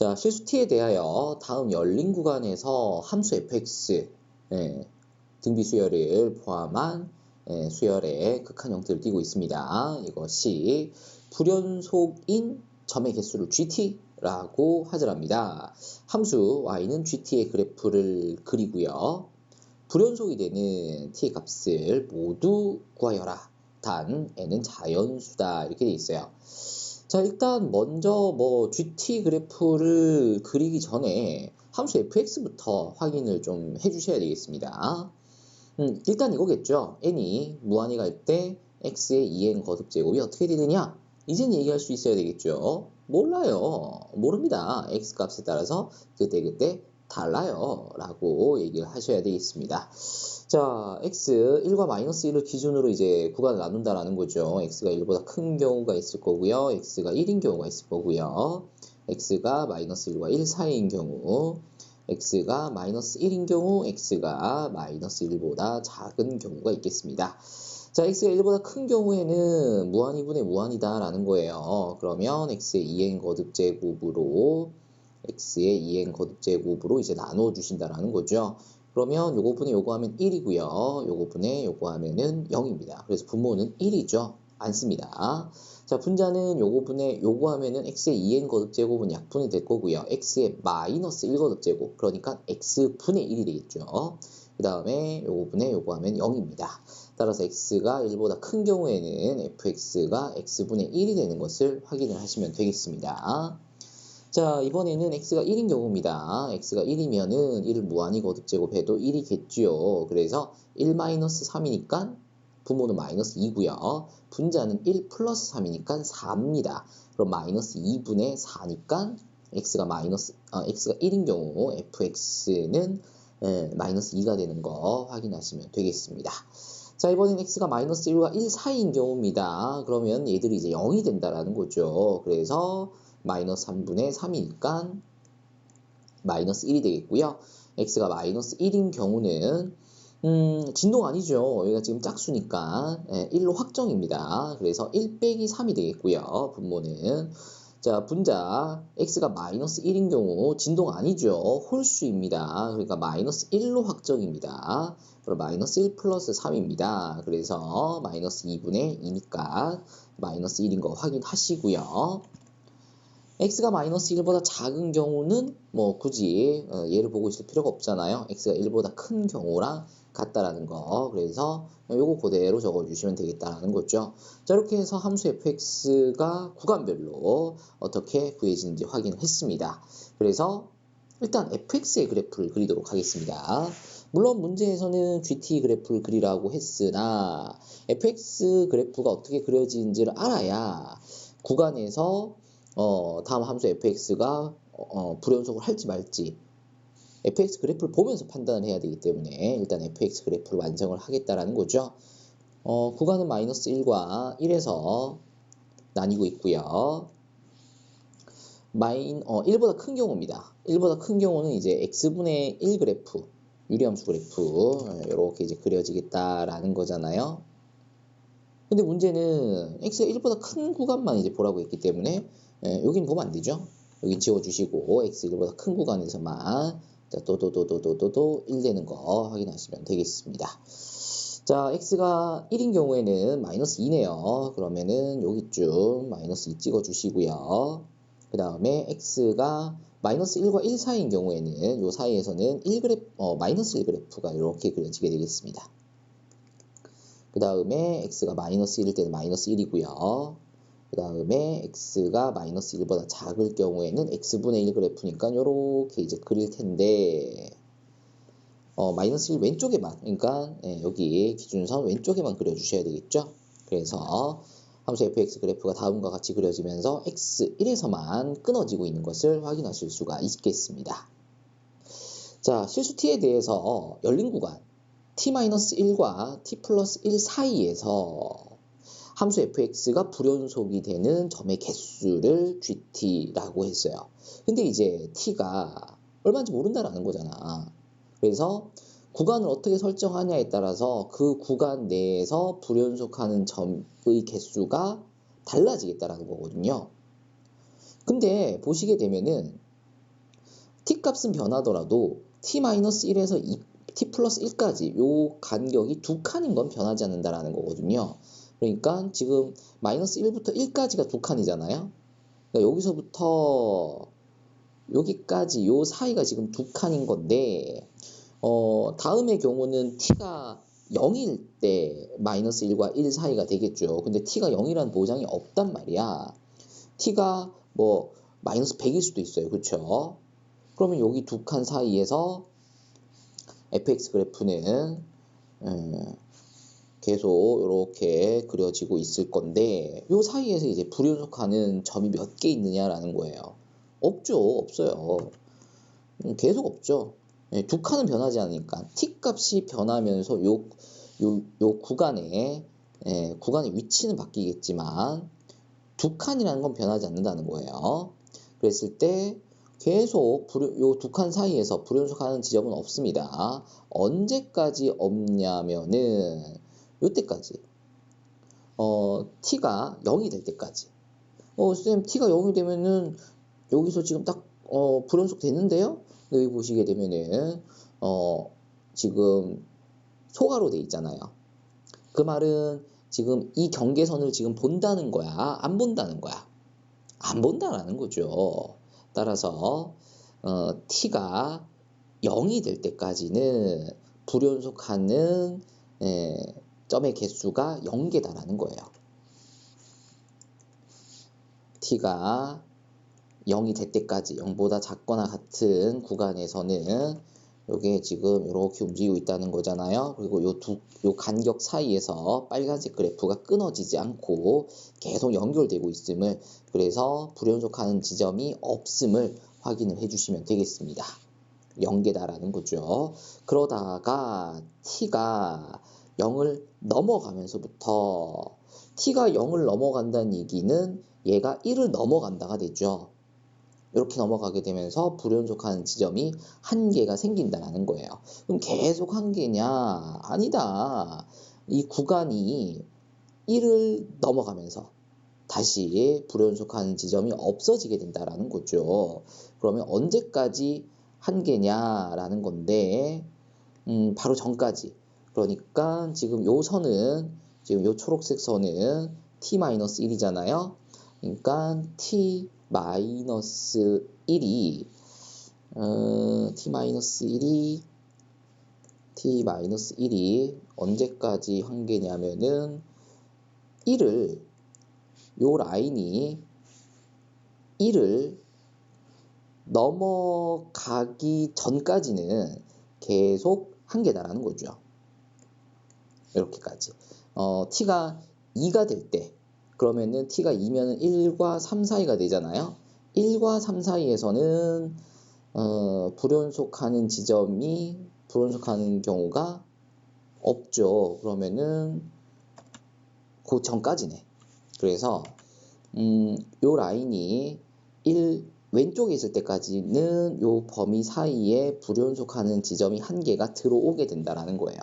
자, 실수 t에 대하여 다음 열린 구간에서 함수 fx 예, 등비 수열을 포함한 예, 수열의 극한 형태를 띠고 있습니다. 이것이 불연속인 점의 개수를 gt라고 하더랍니다. 함수 y는 gt의 그래프를 그리고요. 불연속이 되는 t의 값을 모두 구하여라. 단 n은 자연수다 이렇게 돼 있어요. 자 일단 먼저 뭐 GT 그래프를 그리기 전에 함수 fx부터 확인을 좀 해주셔야 되겠습니다. 음, 일단 이거겠죠. n이 무한히 갈 때 x의 2n 거듭 제곱이 어떻게 되느냐? 이젠 얘기할 수 있어야 되겠죠. 몰라요. 모릅니다. x 값에 따라서 그때그때 달라요. 라고 얘기를 하셔야 되겠습니다. 자, x 1과 마이너스 1을 기준으로 이제 구간을 나눈다라는 거죠. x가 1보다 큰 경우가 있을 거고요. x가 1인 경우가 있을 거고요. x가 마이너스 1과 1 사이인 경우, x가 마이너스 1인 경우, x가 마이너스 1보다 작은 경우가 있겠습니다. 자, x가 1보다 큰 경우에는 무한이분의 무한이다라는 거예요. 그러면 x의 2n 거듭 제곱으로 x의 2n 거듭 제곱으로 이제 나눠 주신다라는 거죠. 그러면 요거 분의 요거 하면 1이고요. 요거 분의 요거 하면은 0입니다. 그래서 분모는 1이죠. 안 씁니다. 자, 분자는 요거 분의 요거 하면은 x의 2n 거듭 제곱은 약분이 될 거고요. x의 마이너스 1 거듭 제곱. 그러니까 x 분의 1이 되겠죠. 그 다음에 요거 분의 요거 하면 0입니다. 따라서 x가 1보다 큰 경우에는 fx가 x분의 1이 되는 것을 확인을 하시면 되겠습니다. 자, 이번에는 x가 1인 경우입니다. x가 1이면은 1을 무한히 거듭제곱해도 1이겠지요. 그래서 1-3이니까 분모는 마이너스 2고요. 분자는 1 플러스 3이니까 4입니다. 그럼 마이너스 2분의 4니까 x가 마이너스 아, x가 1인 경우 fx는 에, 마이너스 2가 되는 거 확인하시면 되겠습니다. 자, 이번엔 x가 마이너스 1과 1 사이인 경우입니다. 그러면 얘들이 이제 0이 된다라는 거죠. 그래서 마이너스 3분의 3이니까 마이너스 1이 되겠고요. x가 마이너스 1인 경우는 음, 진동 아니죠. 여기가 지금 짝수니까 예, 1로 확정입니다. 그래서 1 빼기 3이 되겠고요. 분모는 자 분자 x가 마이너스 1인 경우 진동 아니죠. 홀수입니다. 그러니까 마이너스 1로 확정입니다. 그럼 마이너스 1 플러스 3입니다. 그래서 마이너스 2분의 2니까 마이너스 1인 거 확인하시고요. X가 마이너스 1보다 작은 경우는 뭐 굳이 어, 얘를 보고 있을 필요가 없잖아요. x가 1보다 큰 경우랑 같다라는 거. 그래서 요거 그대로 적어주시면 되겠다라는 거죠. 자 이렇게 해서 함수 fx가 구간별로 어떻게 구해지는지 확인했습니다. 그래서 일단 fx의 그래프를 그리도록 하겠습니다. 물론 문제에서는 gt 그래프를 그리라고 했으나 fx 그래프가 어떻게 그려지는지를 알아야 구간에서 어, 다음 함수 fx가 어, 불연속을 할지 말지 fx 그래프를 보면서 판단을 해야 되기 때문에 일단 fx 그래프를 완성을 하겠다라는 거죠. 어, 구간은 마이너스 1과 1에서 나뉘고 있고요. 마인 어, 1보다 큰 경우입니다. 1보다 큰 경우는 이제 x분의 1 그래프 유리함수 그래프 이렇게 이제 그려지겠다라는 거잖아요. 근데 문제는 x가 1보다 큰 구간만 이제 보라고 했기 때문에 예, 여긴 보면 안 되죠. 여기 지워주시고 x 1보다 큰 구간에서만 또또또또또또 1 되는 거 확인하시면 되겠습니다. 자, x가 1인 경우에는 마이너스 2네요. 그러면은 여기쯤 마이너스 2 찍어주시고요. 그 다음에 x가 마이너스 1과 1 사이인 경우에는 이 사이에서는 1 그래프, 어, 마이너스 1 그래프가 이렇게 그려지게 되겠습니다. 그 다음에 x가 마이너스 1일 때는 마이너스 1이고요. 그 다음에 x가 마이너스 1보다 작을 경우에는 x분의 1 그래프니까 이렇게 이제 그릴 텐데 어, 마이너스 1 왼쪽에만 그러니까 예, 여기 기준선 왼쪽에만 그려주셔야 되겠죠. 그래서 함수 fx 그래프가 다음과 같이 그려지면서 x1에서만 끊어지고 있는 것을 확인하실 수가 있겠습니다. 자, 실수 t에 대해서 열린 구간 t-1과 t 플러스 1 사이에서 함수 fx가 불연속이 되는 점의 개수를 gt라고 했어요. 근데 이제 t가 얼마인지 모른다라는 거잖아. 그래서 구간을 어떻게 설정하냐에 따라서 그 구간 내에서 불연속하는 점의 개수가 달라지겠다라는 거거든요. 근데 보시게 되면은 t 값은 변하더라도 t-1에서 2, t 플러스 1까지 요 간격이 두 칸인 건 변하지 않는다라는 거거든요. 그러니까 지금 마이너스 1부터 1까지가 두 칸이잖아요. 그러니까 여기서부터 여기까지 요 사이가 지금 두 칸인 건데 어, 다음의 경우는 t가 0일 때 마이너스 1과 1 사이가 되겠죠. 근데 t가 0이라는 보장이 없단 말이야. t가 뭐 마이너스 100일 수도 있어요. 그렇죠? 그러면 여기 두 칸 사이에서 fx 그래프는 음, 계속 이렇게 그려지고 있을 건데 요 사이에서 이제 불연속하는 점이 몇 개 있느냐라는 거예요. 없죠. 없어요. 음, 계속 없죠. 예, 두 칸은 변하지 않으니까 t 값이 변하면서 요, 요, 요 구간에 예, 구간의 위치는 바뀌겠지만 두 칸이라는 건 변하지 않는다는 거예요. 그랬을 때 계속 요두 칸 사이에서 불연속하는 지점은 없습니다. 언제까지 없냐면은 요때까지 어, t가 0이 될 때까지 어, 쌤 t가 0이 되면은 여기서 지금 딱 어, 불연속 됐는데요? 여기 보시게 되면은 어, 지금 소가로 돼 있잖아요. 그 말은 지금 이 경계선을 지금 본다는 거야? 안 본다는 거야? 안 본다라는 거죠. 따라서 어, t가 0이 될 때까지는 불연속하는 에, 점의 개수가 0개다라는 거예요. t가 0이 될 때까지 0보다 작거나 같은 구간에서는 요게 지금 이렇게 움직이고 있다는 거잖아요. 그리고 요 두, 요 간격 사이에서 빨간색 그래프가 끊어지지 않고 계속 연결되고 있음을 그래서 불연속하는 지점이 없음을 확인을 해주시면 되겠습니다. 연계다라는 거죠. 그러다가 t가 0을 넘어가면서부터 t가 0을 넘어간다는 얘기는 얘가 1을 넘어간다가 되죠. 이렇게 넘어가게 되면서 불연속하는 지점이 한 개가 생긴다는 거예요. 그럼 계속 한 개냐? 아니다. 이 구간이 1을 넘어가면서 다시 불연속하는 지점이 없어지게 된다라는 거죠. 그러면 언제까지 한 개냐라는 건데, 음, 바로 전까지. 그러니까 지금 요 선은, 지금 요 초록색 선은 t-1이잖아요. 그러니까 t 마이너스 1이 어, t 마이너스 1이 t 마이너스 1이 언제까지 한계냐면은 1을 요 라인이 1을 넘어가기 전까지는 계속 한계다라는 거죠. 이렇게까지. 어, t가 2가 될 때 그러면은 t가 2면은 1과 3 사이가 되잖아요. 1과 3 사이에서는 어, 불연속하는 지점이 불연속하는 경우가 없죠. 그러면은 그 전까지네. 그래서 음, 요 라인이 1 왼쪽에 있을 때까지는 요 범위 사이에 불연속하는 지점이 한 개가 들어오게 된다라는 거예요.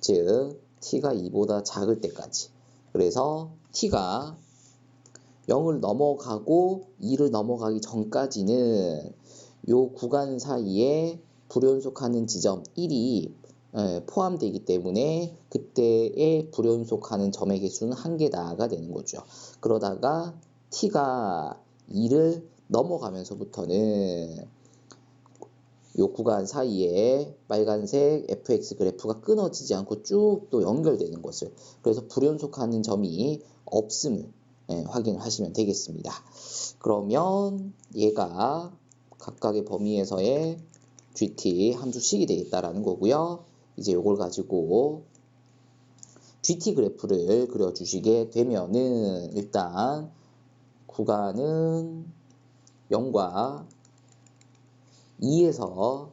즉 t가 2보다 작을 때까지. 그래서 t가 0을 넘어가고 2를 넘어가기 전까지는 요 구간 사이에 불연속하는 지점 1이 예, 포함되기 때문에 그때의 불연속하는 점의 개수는 한 개다가 되는 거죠. 그러다가 t가 2를 넘어가면서부터는 요 구간 사이에 빨간색 fx 그래프가 끊어지지 않고 쭉 또 연결되는 것을 그래서 불연속하는 점이 없음을 예, 확인하시면 되겠습니다. 그러면 얘가 각각의 범위에서의 gt 함수식이 되겠다라는 거고요. 이제 이걸 가지고 gt 그래프를 그려주시게 되면은 일단 구간은 0과 2에서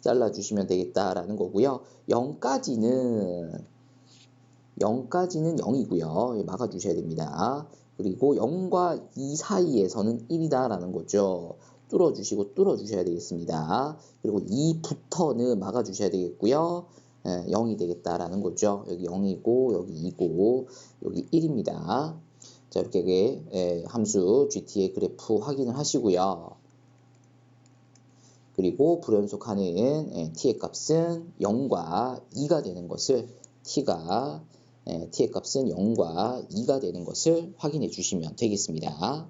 잘라주시면 되겠다라는 거고요. 0까지는 0까지는 0이고요. 막아주셔야 됩니다. 그리고 0과 2 사이에서는 1이다라는 거죠. 뚫어주시고 뚫어주셔야 되겠습니다. 그리고 2부터는 막아주셔야 되겠고요. 예, 0이 되겠다라는 거죠. 여기 0이고 여기 2고 여기 1입니다. 자 이렇게 예, 함수 GT의 그래프 확인을 하시고요. 그리고 불연속하는 예, t의 값은 0과 2가 되는 것을 t가 예, t의 값은 0과 2가 되는 것을 확인해 주시면 되겠습니다.